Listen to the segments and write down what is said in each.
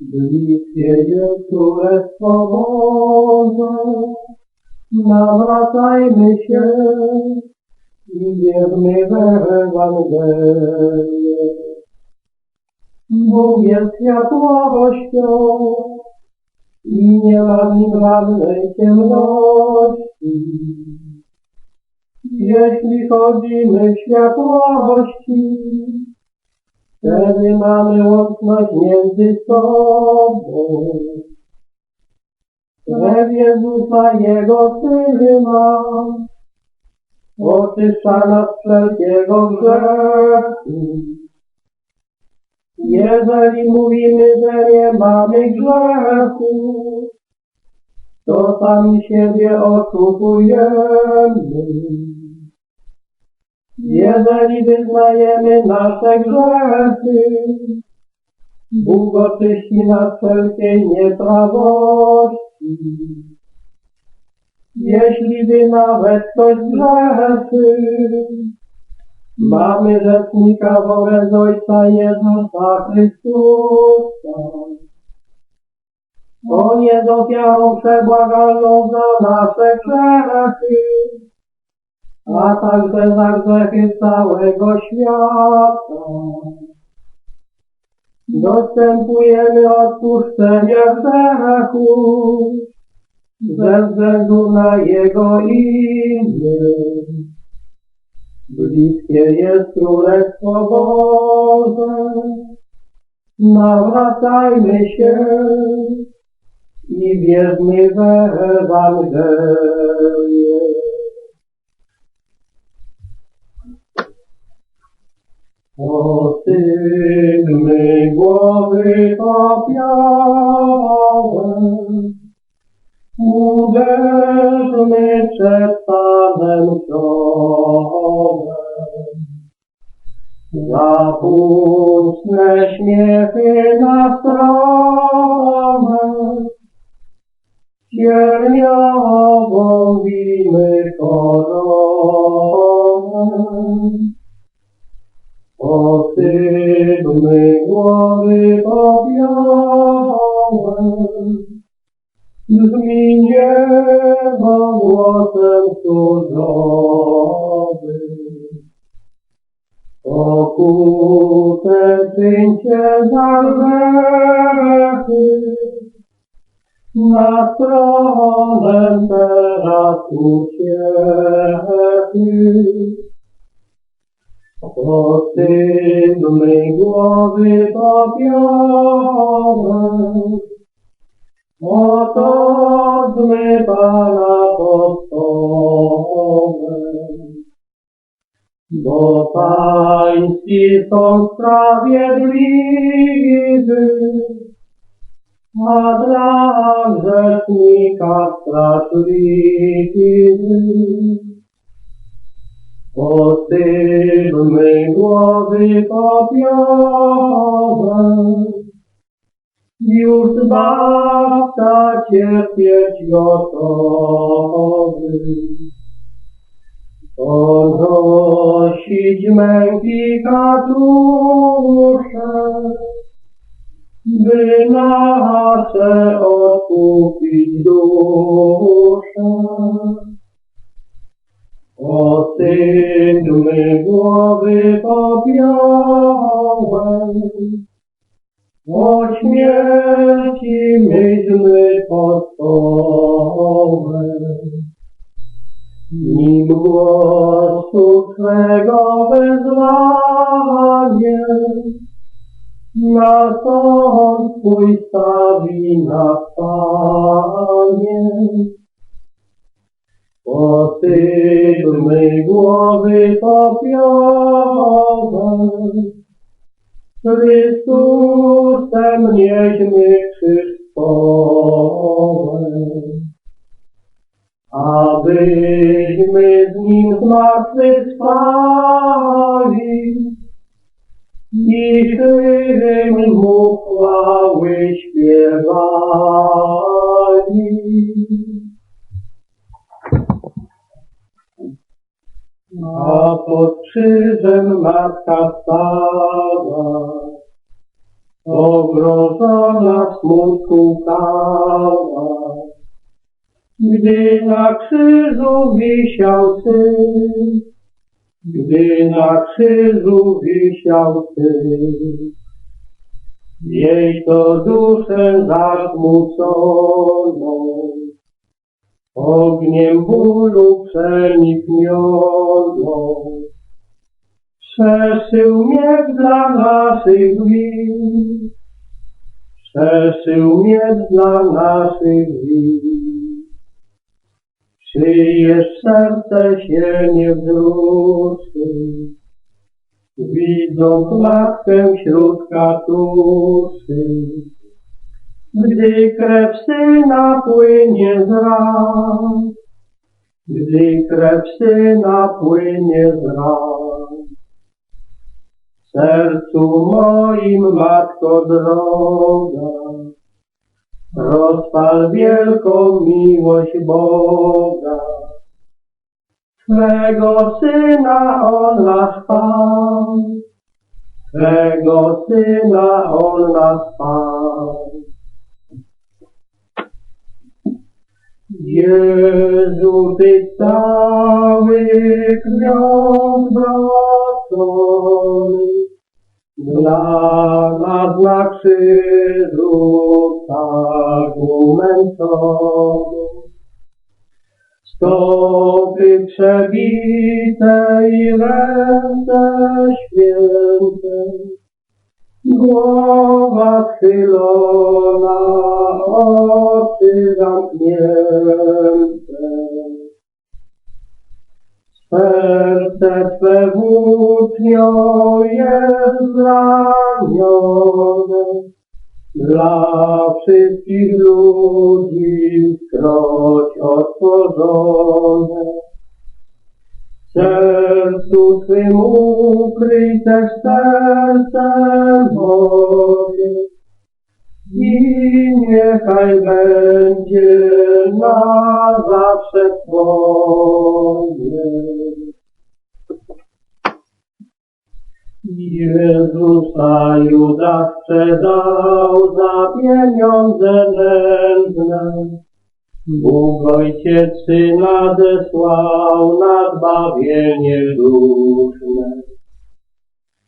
Jest Królestwo Boże, nawracajmy się i wierzmy w Ewangelię. Bóg jest światłością i nie ma w nim żadnej ciemności. Jeśli chodzimy w światłości, wtedy mamy łączność między sobą. Krew Jezusa, Jego Syna, oczyszcza nas wszelkiego grzechu. Jeżeli mówimy, że nie mamy grzechu, to sami siebie oszukujemy. Jeżeli wyznajemy nasze grzechy, Bóg oczyści nas wszelkiej nieprawości. Jeśli by nawet ktoś grzeszy, mamy rzecznika wobec Ojca Jezusa Chrystusa. On jest ofiarą przebłagalną za nasze grzechy, a także za grzechy całego świata. Dostępujemy odpuszczenia grzechu ze względu na Jego imię. Bliskie jest Królestwo Boże, nawracajmy się i wierzmy w Ewangelię. Ostygmy głowy popiałem, uderzmy przed Panem czołem. Zapuszczne śmiechy na stronę, Cierniową wimy koronę. Pokutę czyńcie za grzechy, na stronę teraz uciechy. Ostygmy głowy popiołem, otoczmy Pana postołem. Bo Pański są sprawiedliwy, a dla grzesznika straszliwy. Ostygmy głowy popiołem, już Zbawca cierpieć gotowy. Ponosić męki katusze, by nasze odkupić dusze. Ostygmy głowy popiołem, o śmierci myśmy postołem. Nim głosu Twego wezwanie. Na sąd Twój stawi na stanie. Postygmy głowy popiołem, Chrystusem nieśmy krzyż stołem. Abyśmy z Nim zmartwychwstali i czym Mu chwały Gdy na krzyżu wisiał Syn, gdy na krzyżu wisiał Syn, jej to duszę zasmuconą, ogniem bólu przeniknioną. Przeszył miecz dla naszych win, przeszył miecz dla naszych win. Czyjeż serce się nie wzruszy, widzą matkę wśród katuszy. Gdy krew syna płynie z ran, gdy krew syna płynie z ran. W sercu moim, Matko droga, rozpal wielką miłość Boga. Twego Syna On nas Pan, Twego Syna On nas Pan. Jezu, Ty cały krwią zbrodniony, dla nas na krzyżu umęczony. Stopy przebite i ręce święte, Głowa schylona, oczy zamknięte. Serce Twe włócznią jest zranione, dla wszystkich ludzi skroć otworzone. W sercu Twym ukryj też serce moje i niechaj będzie na zawsze Twoje. Jezusa Juda sprzedał za pieniądze nędzne. Bóg Ojciec Syna zesłał na zbawienie duszne.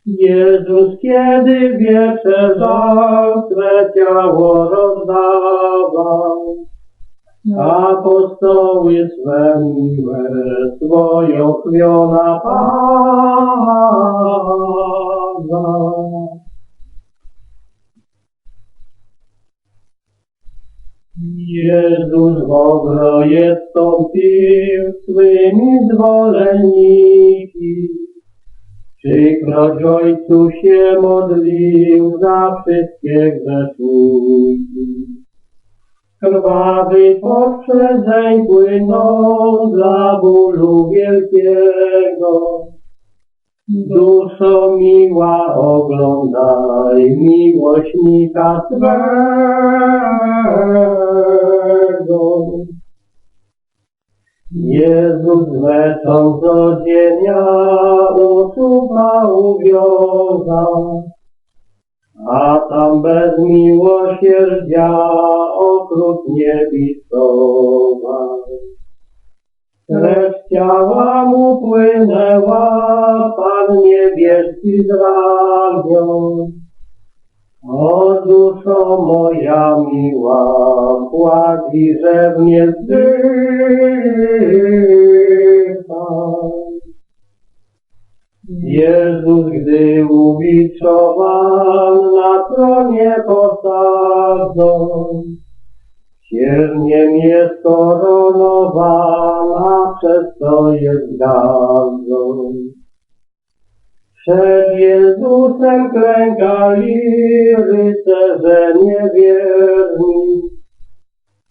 Jezus, kiedy wieczerzał, swe ciało rozdawał, apostoły swe miłe, swoją napawał. Jezus w ogrodzie wstąpił swymi zwoleniki. Trzykroć Ojcu się modlił za wszystkie grzeszniki. Krwawy poprzedzeń płyną dla bólu wielkiego. Duszo miła, oglądaj miłośnika swego. Jezus meczą codzienia usuwa uwiązał, a tam bez miłosierdzia okrutnie bistował. Krew ciała mu płynęła, niebieski z ramion. O duszo moja miła, płaci, że mnie zdychaj. Jezus, gdy ubiczowan na tronie posadzon, Cierniem jest koronowana, przez to jest gazą. Przed Jezusem klękali rycerze niewierni,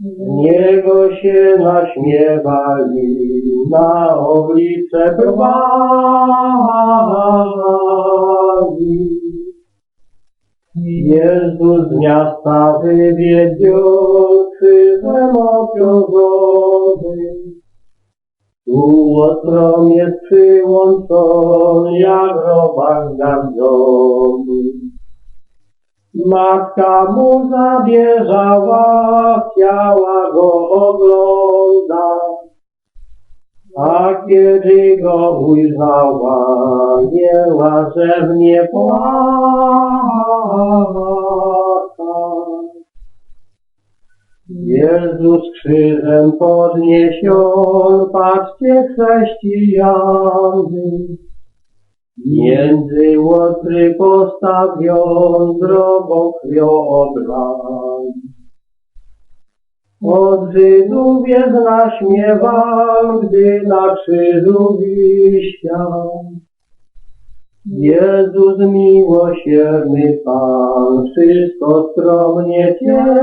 z Niego się naśmiewali, na oblicze brwali. Jezus z miasta wywiedził krzyżem obciążony. Tu ostrom jest przyłączony, jak robak gardzony. Matka mu zabierzała, chciała go oglądać. A kiedy go ujrzała, jęła, że mnie płakać. Jezus krzyżem podniesion, patrzcie chrześcijany. Między łotry postawion, drogą krwią oblany. Od Żydów jest naśmiewan, gdy na krzyżu wisiał. Jezus miłosierny Pan, wszystko skromnie cierpiał.